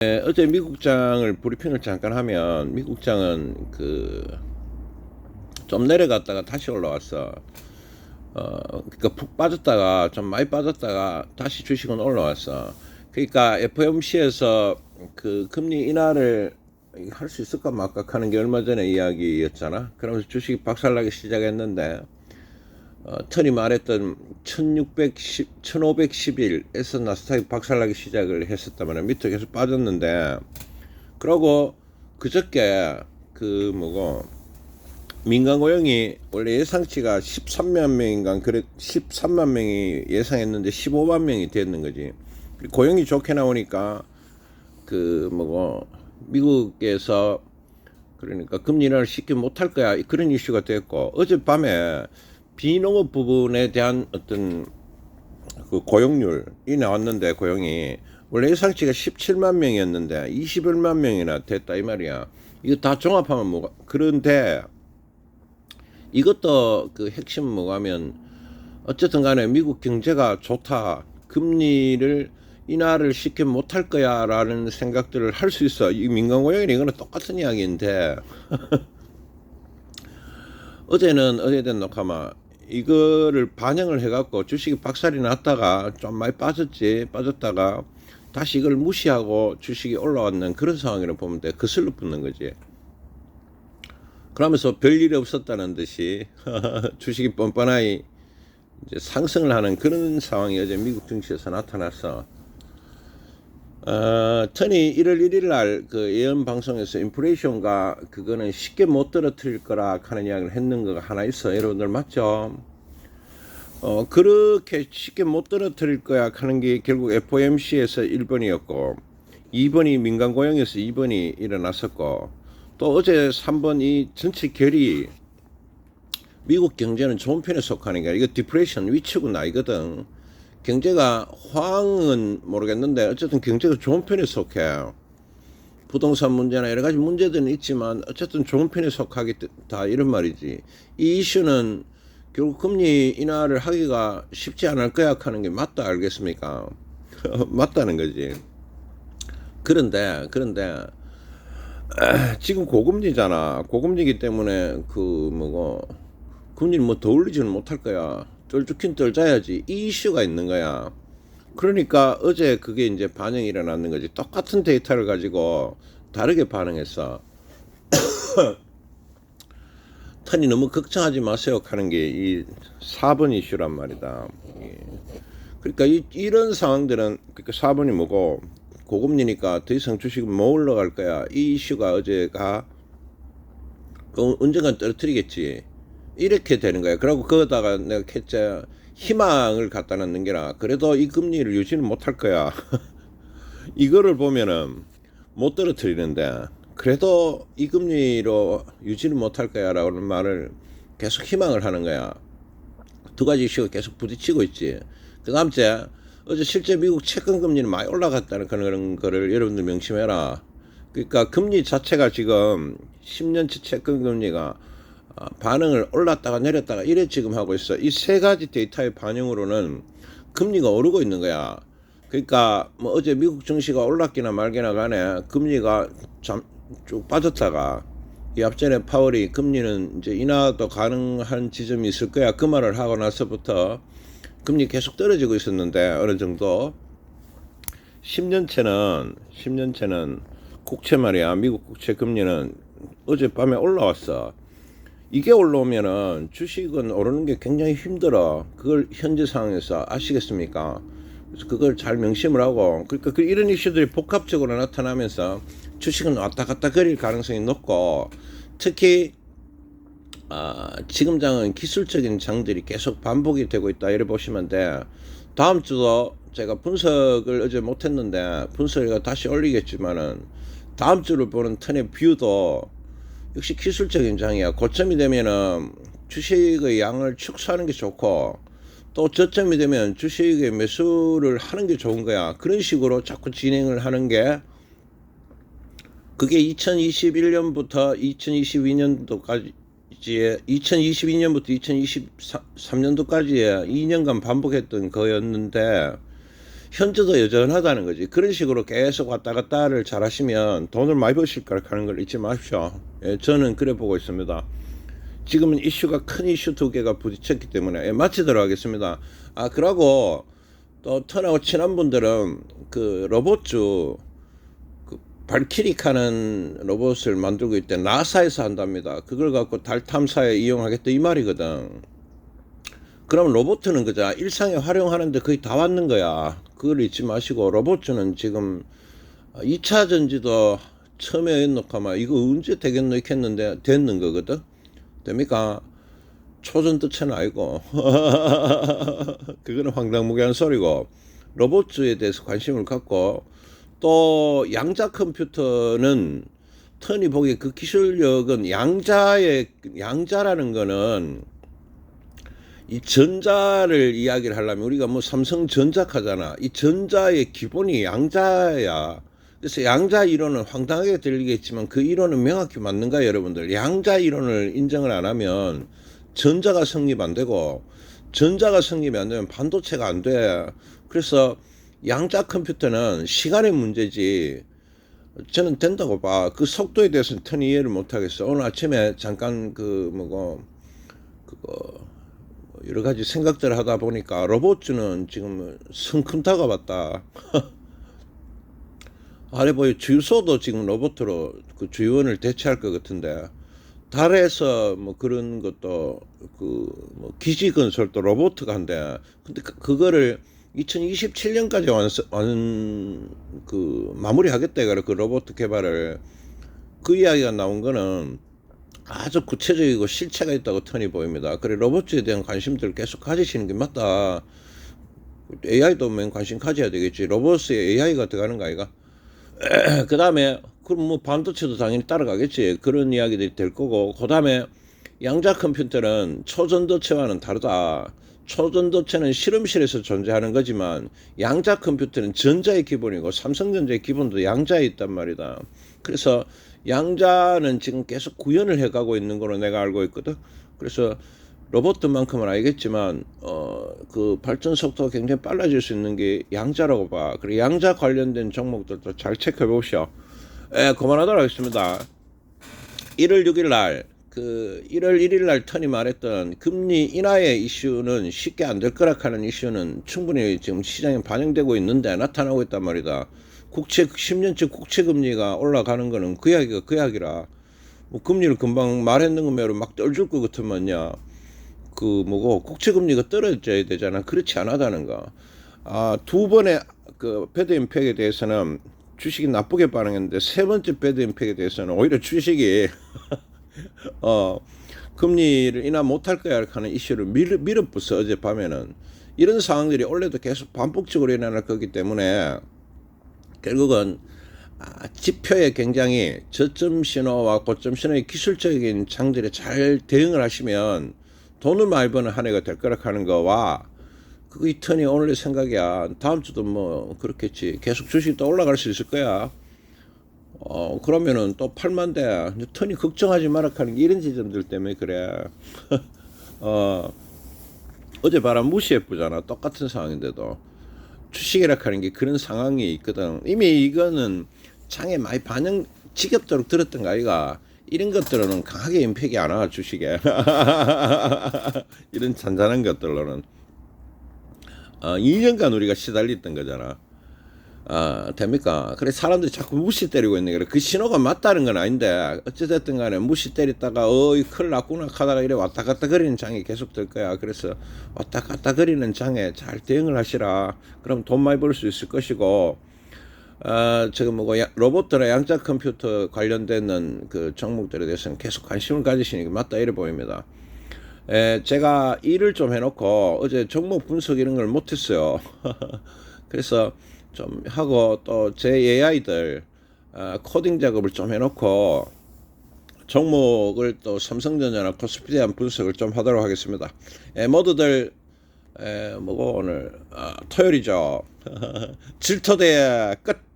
네, 어제 미국장을 브리핑을 잠깐 하면 미국장은 그 좀 내려갔다가 다시 올라왔어. 어, 그러니까 푹 빠졌다가 좀 많이 빠졌다가 다시 주식은 올라왔어. 그러니까 FOMC에서 그 금리 인하를 할 수 있을까 말까 하는 게 얼마 전에 이야기였잖아. 그러면서 주식이 박살나기 시작했는데 어, 턴이 말했던 1610, 1511에서 나스닥이 박살나기 시작을 했었다면 밑으로 계속 빠졌는데 그러고 그저께 그 뭐고 민간 고용이 원래 예상치가 13만 명인가 그래 13만 명이 예상했는데 15만 명이 됐는 거지. 고용이 좋게 나오니까 그 뭐고 미국에서 그러니까 금리 인하를 쉽게 못할 거야 그런 이슈가 됐고 어젯밤에 비농업 부분에 대한 어떤 그 고용률이 나왔는데 고용이 원래 예상치가 17만 명이었는데 21만 명이나 됐다 이 말이야. 이거 다 종합하면 뭐가 그런데 이것도 그 핵심은 뭐가면 어쨌든 간에 미국 경제가 좋다. 금리를 인하를 쉽게 못할 거야 라는 생각들을 할 수 있어. 이 민간 고용이랑 이거는 똑같은 이야기인데 어제는 어제된 녹화마 이거를 반영을 해갖고 주식이 박살이 났다가 좀 많이 빠졌지 빠졌다가 다시 이걸 무시하고 주식이 올라왔는 그런 상황이라 보면 돼. 거슬러 붙는 거지. 그러면서 별일이 없었다는 듯이 주식이 뻔뻔하게 상승을 하는 그런 상황이 어제 미국 증시에서 나타났어 어, 터니 1월 1일 날 그 예언 방송에서 인플레이션가 그거는 쉽게 못 떨어뜨릴 거라 하는 이야기를 했는 거가 하나 있어. 여러분들 맞죠? 어, 그렇게 쉽게 못 떨어뜨릴 거야 하는 게 결국 FOMC에서 1번이었고 2번이 민간 고용에서 2번이 일어났었고 또 어제 3번 이 전체 결이 미국 경제는 좋은 편에 속하는 게 이거 디프레이션 위축은 아니거든. 경제가 호황은 모르겠는데 어쨌든 경제가 좋은 편에 속해. 부동산 문제나 여러 가지 문제들은 있지만 어쨌든 좋은 편에 속하겠다 이런 말이지. 이 이슈는 결국 금리 인하를 하기가 쉽지 않을 거야 하는 게 맞다 알겠습니까? 맞다는 거지. 그런데 그런데 지금 고금리잖아. 고금리기 때문에 그 뭐고 금리를 뭐 더 올리지는 못할 거야. 떨죽긴 떨자야지. 이 이슈가 있는 거야. 그러니까 어제 그게 이제 반영이 일어났는 거지. 똑같은 데이터를 가지고 다르게 반응했어. 턴이 너무 걱정하지 마세요 하는 게 이 4번 이슈란 말이다. 예. 그러니까 이, 이런 상황들은 그러니까 4번이 뭐고 고금리니까 더 이상 주식은 못 올라갈 거야. 이 이슈가 어제가 그 언젠간 떨어뜨리겠지. 이렇게 되는 거야. 그리고 거기다가 내가 캐자 희망을 갖다 놓는 게라 그래도 이 금리를 유지는 못할 거야. 이거를 보면은 못 떨어뜨리는데 그래도 이 금리로 유지는 못할 거야라는 말을 계속 희망을 하는 거야. 두 가지 이슈가 계속 부딪히고 있지. 그 다음째 어제 실제 미국 채권 금리는 많이 올라갔다는 그런 거를 여러분들 명심해라. 그러니까 금리 자체가 지금 10년치 채권 금리가 아, 반응을 올랐다가 내렸다가 이래 지금 하고 있어. 이 세 가지 데이터의 반영으로는 금리가 오르고 있는 거야. 그러니까 뭐 어제 미국 증시가 올랐기나 말기나 간에 금리가 참쭉 빠졌다가 이 앞전에 파월이 금리는 이제 인하도 가능한 지점이 있을 거야. 그 말을 하고 나서부터 금리 계속 떨어지고 있었는데 어느 정도 10년채는 10년채는 국채 말이야. 미국 국채 금리는 어젯밤에 올라왔어. 이게 올라오면은 주식은 오르는 게 굉장히 힘들어. 그걸 현재 상황에서 아시겠습니까? 그래서 그걸 잘 명심을 하고, 그러니까 그 이런 이슈들이 복합적으로 나타나면서 주식은 왔다 갔다 거릴 가능성이 높고, 특히, 아, 지금 장은 기술적인 장들이 계속 반복이 되고 있다. 이래 보시면 돼. 다음 주도 제가 분석을 어제 못했는데, 분석을 다시 올리겠지만은, 다음 주를 보는 턴의 뷰도 역시 기술적인 장이야. 고점이 되면은 주식의 양을 축소하는 게 좋고 또 저점이 되면 주식의 매수를 하는 게 좋은 거야. 그런 식으로 자꾸 진행을 하는 게 그게 2021년부터 2022년도까지 2022년부터 2023년도까지의 2년간 반복했던 거였는데 현재도 여전하다는 거지. 그런 식으로 계속 왔다 갔다를 잘 하시면 돈을 많이 버실 거라 하는 걸 잊지 마십시오. 예, 저는 그래 보고 있습니다. 지금은 이슈가 큰 이슈 두 개가 부딪혔기 때문에 예, 마치도록 하겠습니다. 아, 그러고 또 턴하고 친한 분들은 그 로봇주 그 발키리카는 로봇을 만들고 있대 나사에서 한답니다. 그걸 갖고 달 탐사에 이용하겠다 이 말이거든. 그럼 로봇은 그자 일상에 활용하는데 거의 다 왔는 거야. 그걸 잊지 마시고 로봇은 지금 2차 전지도 처음에 해놓고 아마 이거 언제 되겠노 했는데 됐는 거거든. 됩니까? 초전 뜻은 아니고 그거는 황당무계한 소리고 로봇에 대해서 관심을 갖고 또 양자 컴퓨터는 턴이 보기에 그 기술력은 양자의 양자라는 거는 이 전자를 이야기를 하려면 우리가 뭐 삼성전자 하잖아. 이 전자의 기본이 양자야. 그래서 양자 이론은 황당하게 들리겠지만 그 이론은 명확히 맞는가 여러분들? 양자 이론을 인정을 안 하면 전자가 성립 안 되고 전자가 성립이 안 되면 반도체가 안 돼. 그래서 양자 컴퓨터는 시간의 문제지. 저는 된다고 봐. 그 속도에 대해서는 턴 이해를 못 하겠어. 오늘 아침에 잠깐 그 뭐고 그거 여러 가지 생각들 을 하다 보니까 로봇주는 지금 성큼타가 봤다. 아래 보여 주유소도 지금 로봇으로 그 주유원을 대체할 것 같은데 달에서 뭐 그런 것도 그 뭐 기지 건설도 로봇가 한대. 근데 그- 그거를 2027년까지 완성 완그 마무리하겠다 이거를 그 로봇 개발을 그 이야기가 나온 거는 아주 구체적이고 실체가 있다고 턴이 보입니다. 그래 로봇에 대한 관심들을 계속 가지시는 게 맞다. AI도 맨 관심 가져야 되겠지. 로봇에 AI가 들어가는 거 아이가? 그 다음에 그럼 뭐 반도체도 당연히 따라가겠지. 그런 이야기들이 될 거고 그 다음에 양자 컴퓨터는 초전도체와는 다르다. 초전도체는 실험실에서 존재하는 거지만 양자 컴퓨터는 전자의 기본이고 삼성전자의 기본도 양자에 있단 말이다. 그래서 양자는 지금 계속 구현을 해가고 있는 걸로 내가 알고 있거든. 그래서 로봇만큼은 알겠지만 어 그 발전 속도가 굉장히 빨라질 수 있는 게 양자라고 봐. 그래 양자 관련된 종목들도 잘 체크해 보시오. 예, 그만하도록 하겠습니다. 1월 6일 날, 그 1월 1일 날 턴이 말했던 금리 인하의 이슈는 쉽게 안 될 거라 하는 이슈는 충분히 지금 시장에 반영되고 있는데 나타나고 있단 말이다. 국채 10년째 국채 금리가 올라가는 거는 그 이야기가 그 이야기라. 뭐 금리를 금방 말했는 거면 막 떨줄 것 같으면야 그 뭐고 국채 금리가 떨어져야 되잖아. 그렇지 않다는 거. 아, 두 번의 그 배드 임팩에 대해서는 주식이 나쁘게 반응했는데 세 번째 배드 임팩에 대해서는 오히려 주식이 어 금리를 인하 못할 거야 하는 이슈를 밀, 밀어붙어 어젯밤에는 이런 상황들이 원래도 계속 반복적으로 일어날 거기 때문에 결국은 아, 지표에 굉장히 저점 신호와 고점 신호의 기술적인 장들에 잘 대응을 하시면 돈을 많이 버는 한 해가 될 거라 하는 거와 그이 턴이 오늘의 생각이야. 다음 주도 뭐 그렇겠지. 계속 주식이 또 올라갈 수 있을 거야. 어 그러면은 또 팔만 돼. 턴이 걱정하지 마라 하는 게 이런 지점들 때문에 그래. 어 어제 바람 무시해 보잖아. 똑같은 상황인데도 주식이라 하는 게 그런 상황이 있거든. 이미 이거는 장에 많이 반영 지겹도록 들었던 거 아이가. 이런 것들은 강하게 임팩이 안 와 주식에 이런 잔잔한 것들로는 어, 2년간 우리가 시달렸던 거잖아. 아, 됩니까? 그래, 사람들이 자꾸 무시 때리고 있는 거래. 그 신호가 맞다는 건 아닌데, 어찌됐든 간에 무시 때렸다가, 어이, 큰일 났구나 하다가 이래 왔다 갔다 거리는 장이 계속 될 거야. 그래서 왔다 갔다 거리는 장에 잘 대응을 하시라. 그럼 돈 많이 벌 수 있을 것이고, 아, 지금 야- 로봇이나 양자 컴퓨터 관련되는 그 종목들에 대해서는 계속 관심을 가지시는 게 맞다, 이래 보입니다. 에, 제가 일을 좀 해놓고 어제 종목 분석 이런 걸 못했어요. 그래서 좀 하고 또 제 AI들 아, 코딩 작업을 좀 해놓고 종목을 또 삼성전자나 코스피에 대한 분석을 좀 하도록 하겠습니다. 에, 모두들 에, 뭐고 오늘 아, 토요일이죠. 질토대 끝.